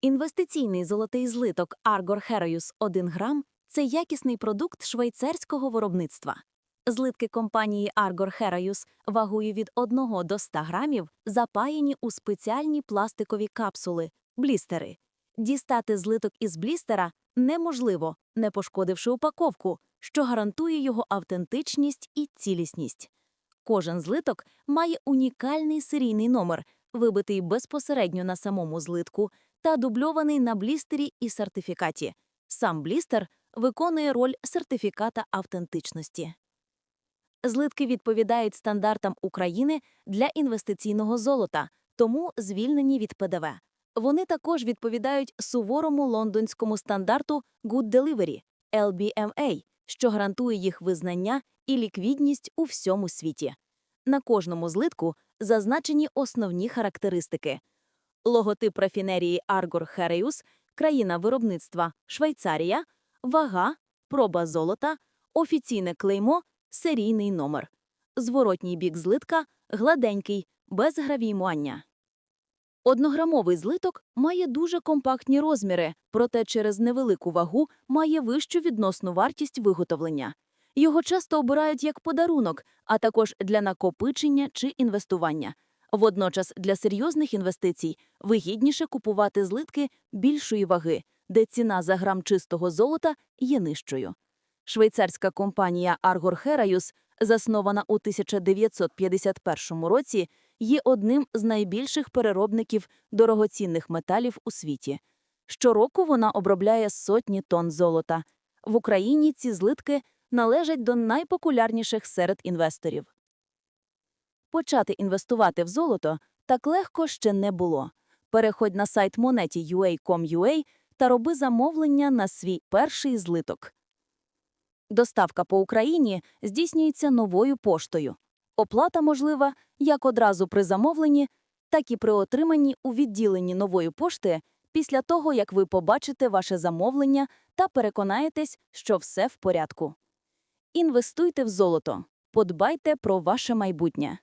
Інвестиційний золотий злиток Argor Heraeus 1 грам – це якісний продукт швейцарського виробництва. Злитки компанії Argor Heraeus вагою від 1 до 100 грамів запаяні у спеціальні пластикові капсули – блістери. Дістати злиток із блістера неможливо, не пошкодивши упаковку, що гарантує його автентичність і цілісність. Кожен злиток має унікальний серійний номер, вибитий безпосередньо на самому злитку та дубльований на блістері і сертифікаті. Сам блістер виконує роль сертифіката автентичності. Злитки відповідають стандартам України для інвестиційного золота, тому звільнені від ПДВ. Вони також відповідають суворому лондонському стандарту Good Delivery – LBMA, що гарантує їх визнання і ліквідність у всьому світі. На кожному злитку зазначені основні характеристики. Логотип рафінерії Argor Heraeus, країна виробництва Швейцарія, вага, проба золота, офіційне клеймо, серійний номер. Зворотній бік злитка гладенький, без гравіймування. Однограмовий злиток має дуже компактні розміри, проте через невелику вагу має вищу відносну вартість виготовлення. Його часто обирають як подарунок, а також для накопичення чи інвестування. Водночас для серйозних інвестицій вигідніше купувати злитки більшої ваги, де ціна за грам чистого золота є нижчою. Швейцарська компанія Argor Heraeus, заснована у 1951 році, є одним з найбільших переробників дорогоцінних металів у світі. Щороку вона обробляє сотні тонн золота. В Україні ці злитки належать до найпопулярніших серед інвесторів. Почати інвестувати в золото так легко ще не було. Переходь на сайт monety.ua.com.ua та роби замовлення на свій перший злиток. Доставка по Україні здійснюється новою поштою. Оплата можлива як одразу при замовленні, так і при отриманні у відділенні нової пошти після того, як ви побачите ваше замовлення та переконаєтесь, що все в порядку. Інвестуйте в золото. Подбайте про ваше майбутнє.